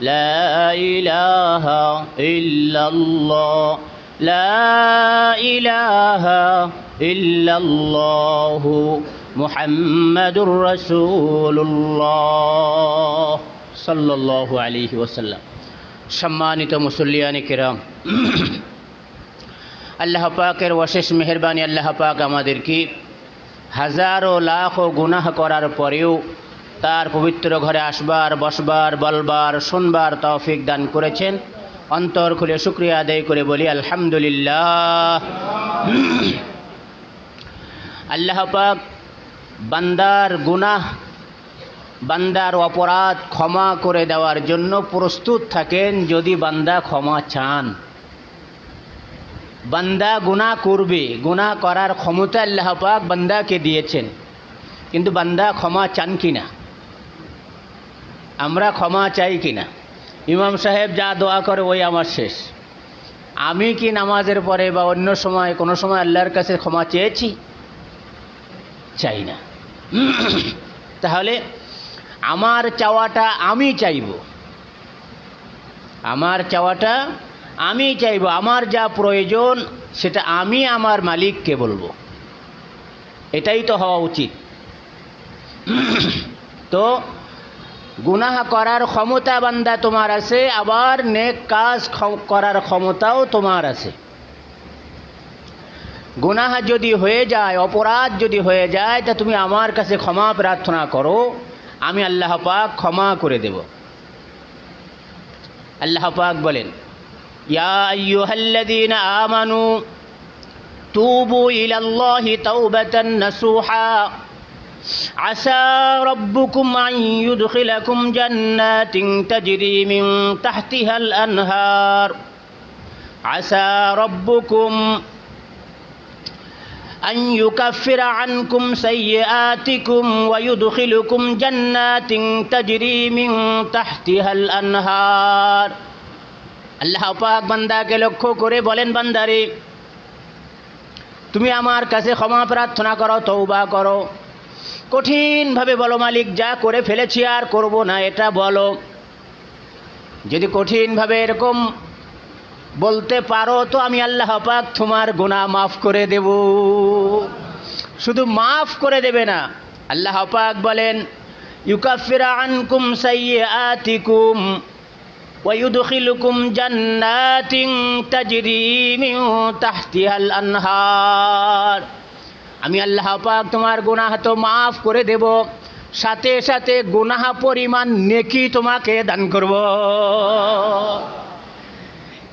لا إله إلا الله لا إله إلا الله محمد رسول الله صلى الله عليه وسلم সম্মানিত মুসল্লিয়ানি কিরাম আল্লাহ পাকের অশেষ মেহরবানি আল্লাহ পাক আমাদেরকে হাজারো লাখ ও গুনাহ করার পরেও তার পবিত্র ঘরে আসবার, বসবার, বলবার, শুনবার তৌফিক দান করেছেন। অন্তর খুলে শুক্রিয়া আদায় করে বলি, আলহামদুলিল্লাহ। আল্লাহ পাক বান্দার গুনাহ, বান্দার অপরাধ ক্ষমা করে দেওয়ার জন্য প্রস্তুত থাকেন যদি বান্দা ক্ষমা চান। বান্দা গুনাহ করবে, গুনাহ করার ক্ষমতা আল্লাহ পাক বান্দাকে দিয়েছেন। কিন্তু বান্দা ক্ষমা চান কি না? আমরা ক্ষমা চাই কি না ইমাম সাহেব যা দোয়া করে ওই আমার শেষ। আমি কি নামাজের পরে বা অন্য সময়, কোনো সময় আল্লাহর কাছে ক্ষমা চেয়েছি? চাই না। তাহলে আমার চাওয়াটা আমি চাইব। আমার চাওয়াটা আমি চাইব। আমার যা প্রয়োজন, সেটা আমি আমার মালিককে বলব। এটাই তো হওয়া উচিত। তো গুনাহ করার ক্ষমতা বান্দা তোমার আছে, আবার নেক কাজ করার ক্ষমতাও তোমার আছে। গুনাহ যদি হয়ে যায়, অপরাধ যদি হয়ে যায়, তা তুমি আমার কাছে ক্ষমা প্রার্থনা করো, আমি আল্লাহ পাক ক্ষমা করে দেব। আল্লাহ পাক বলেন, ইয়া আমানু, তুবু ইলাল্লাহি তাওবাতান নাসুহা। عسى ربكم أن يدخلكم جنات تجري من تحتها الأنهار عسى ربكم أن يكفر عنكم سيئاتكم ويدخلكم جنات تجري من تحتها الأنهار আল্লাহ পাক বান্দাকে লক্ষ্য করে বলেন বান্দারে তুমি আমার কাছে ক্ষমা প্রার্থনা করো তৌবা করো কঠিনভাবে বলো মালিক যা করে ফেলেছি আর করব না এটা বলো যদি কঠিনভাবে এরকম বলতে পারো তো আমি আল্লাহ পাক তোমার গুনাহ মাফ করে দেব শুধু মাফ করে দেবে না আল্লাহ পাক বলেন ইউকাফিরা আনকুম সাইয়্যাতিকুম ويدخلكم جنات تجري من تحتها الأنهار আমি আল্লাহ পাক তোমার গুনাহ তো মাফ করে দেব। সাথে সাথে গুনাহ পরিমাণ নেকি তোমাকে দান করব।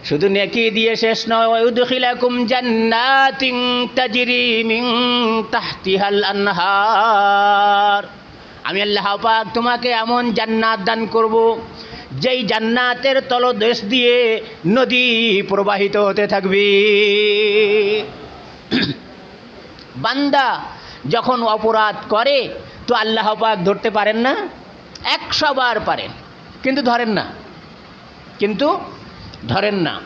শুধু নেকি দিয়ে শেষ নয় ওয়ুদখিলাকুম জান্নাতিন তাজরি মিন তাহতিহাল আনহার। আমি আল্লাহ পাক তোমাকে এমন জান্নাত দান করব, যেই জান্নাতের তলদেশ দিয়ে নদী প্রবাহিত হতে থাকবে। বান্দা যখন অপরাধ করে, তো আল্লাহ পাক ধরতে পারেন না? একশো বার পারেন। কিন্তু ধরেন না। কিন্তু ধরেন না।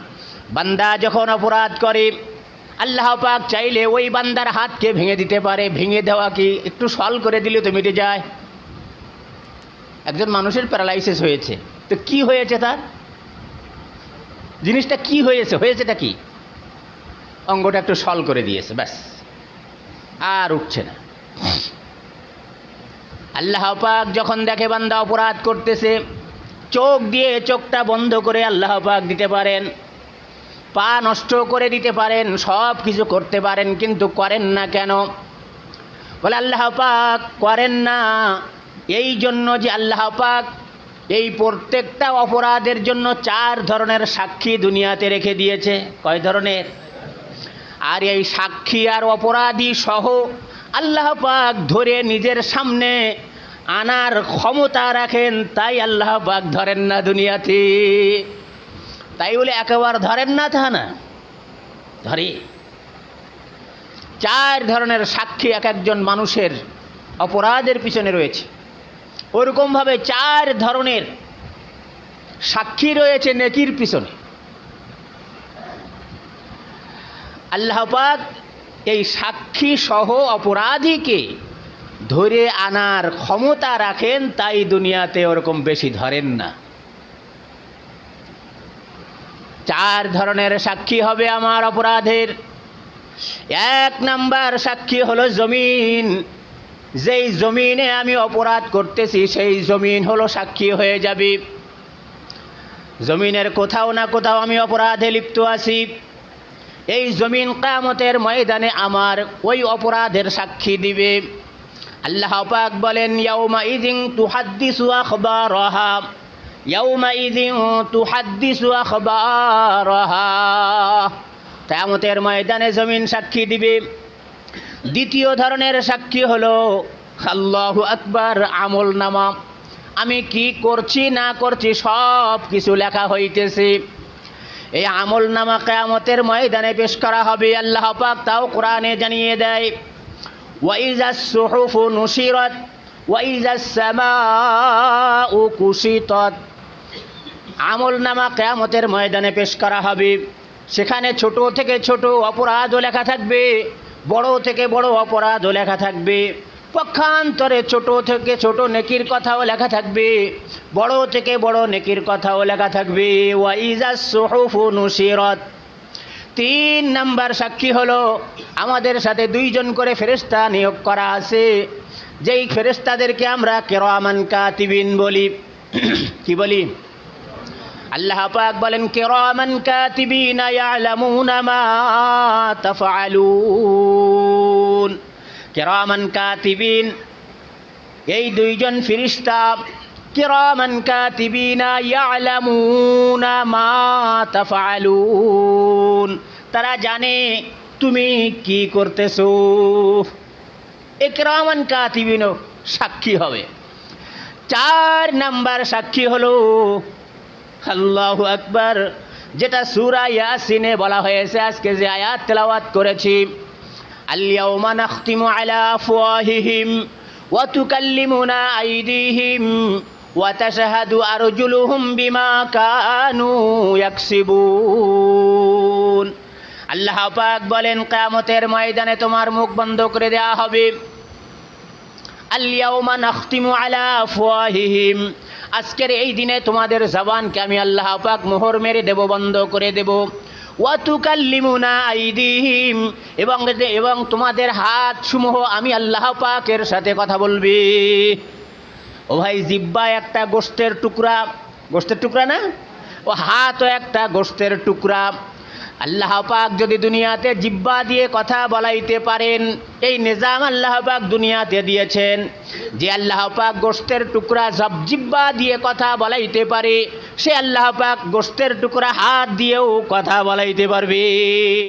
বান্দা যখন অপরাধ করে, আল্লাহ পাক চাইলে ওই বান্দার হাতকে ভেঙে দিতে পারে। ভেঙে দেওয়া কি একটু সল করে দিলে তো মিটে যায়? একজন মানুষের প্যারালাইসিস হয়েছে। তো কি হয়েছে তার? জিনিসটা কি হয়েছে? হয়েছেটা কি? অঙ্গটা একটু সল করে দিয়েছে, ব্যাস। আর উঠছে না। আল্লাহ পাক যখন দেখে বান্দা অপরাধ করতেছে, চোখ দিয়ে চোখটা বন্ধ করে আল্লাহ পাক দিতে পারেন, পা নষ্ট করে দিতে পারেন, সব কিছু করতে পারেন, কিন্তু করেন না কেন? বলে আল্লাহ পাক করেন না। এই জন্য যে আল্লাহ পাক এই প্রত্যেকটা অপরাধের জন্য চার ধরনের সাক্ষী দুনিয়াতে রেখে দিয়েছে। কয় ধরনের? আর এই সাক্ষী আর অপরাধী সহ আল্লাহ পাক ধরে নিজের সামনে আনার ক্ষমতা রাখেন, তাই আল্লাহ পাক ধরেন না দুনিয়াতে। তাই বলে একেবারে ধরেন না তা না। ধরে। চার ধরনের সাক্ষী এক একজন মানুষের অপরাধের পিছনে রয়েছে। ওরকমভাবে চার ধরনের সাক্ষী রয়েছে নেকির পিছনে। আল্লাহ পাক এই সাক্ষী সহ অপরাধীকে ধরে আনার ক্ষমতা রাখেন, তাই দুনিয়াতে ওরকম বেশি ধরেন না। চার ধরনের সাক্ষী হবে আমার অপরাধের। এক নাম্বার সাক্ষী হলো জমিন। যেই জমিনে আমি অপরাধ করতেছি, সেই জমিন হলো সাক্ষী হয়ে যাবে। জমিনের কোথাও না কোথাও আমি অপরাধে লিপ্ত আছি। এই জমিন কামতের ময়দানে আমার ওই অপরাধের সাক্ষী দিবে। আল্লাহ পাক বলেন, ইয়াউমা ইদিন তুহাদ্দিসু আখবারহা। ইয়াউমা ইদিন তুহাদ্দিসু আখবারহা। কামতের ময়দানে জমিন সাক্ষী দিবে। দ্বিতীয় ধরনের সাক্ষী হলো, আল্লাহু আকবার আমল নামা আমি কি করছি, না করছি সব কিছু লেখা হইতেছে। এই আমল নামা কেয়ামতের ময়দানে পেশ করা হবে, আল্লাহ পাক তাও কোরআনে জানিয়ে দেয় ওয়াইজা সুহুফু নুসিরত ওয়াইজা সামাউ কুশিতত। আমল নামা কেয়ামতের ময়দানে পেশ করা হবে। সেখানে ছোট থেকে ছোট অপরাধও লেখা থাকবে, বড় থেকে বড় অপরাধও লেখা থাকবে। পক্ষান্তরে ছোট থেকে ছোট নেকির কথাও লেখা থাকবে, বড় থেকে বড় নেকির কথাও লেখা থাকবে। তিন নাম্বার সাক্ষী হলো, আমাদের সাথে দুইজন করে ফেরেস্তা নিয়োগ করা আছে। যেই ফেরেস্তাদেরকে আমরা কেরামান কাতিবিন বলি। কি বলি? আল্লাহ পাক বলেন, কেরামান কাতিবিনা ইয়ালামুনা মা তাফআলুন। কেরামান কাতিবিন। এই দুইজন ফিরিস্তা কিরামান কাতিবিনা ইয়ালামুনা মা তাফআলুন। তারা জানে, তুমি কি করতেছো? একরামান কাতিবিনও সাক্ষী হবে। চার নাম্বার সাক্ষী হলো আল্লাহু আকবার, যেটা সূরা ইয়াসিনে বলা হয়েছে। আজকে যে আয়াত তেলাওয়াত করেছি আলা আফওয়াহিহিম ওয়া তুকাল্লিমুনা আইদিহিম ওয়া তাশহাদু আরজুলুহুম বিমা কানু ইয়াকসিবুন। আল্লাহ পাক বলেন, কিয়ামতের ময়দানে তোমার মুখ বন্ধ করে দেওয়া হবে। আলিয়াউমা নাখতিমু আলা আফওয়াহিহিম। আজকের এই দিনে তোমাদের জবানকে আমি আল্লাহ পাক মোহর মেরে দেব, বন্ধ করে দেব। এবং এবং তোমাদের হাত সমূহ আমি আল্লাহ পাকের সাথে কথা বলবি। ও ভাই, জিব্বা একটা গোস্তের টুকরা। গোস্তের টুকরা না? ও হাতও একটা গোস্তের টুকরা। আল্লাহ পাক যদি দুনিয়াতে জিব্বা দিয়ে কথা বলাইতে পারেন, এই নিজাম আল্লাহ পাক দুনিয়াতে দিয়েছেন। যে আল্লাহ পাক গোস্তের টুকরা সব জিব্বা দিয়ে কথা বলাইতে পারে, সে আল্লাহ পাক গোস্তের টুকরা হাত দিয়েও কথা বলাইতে পারবে।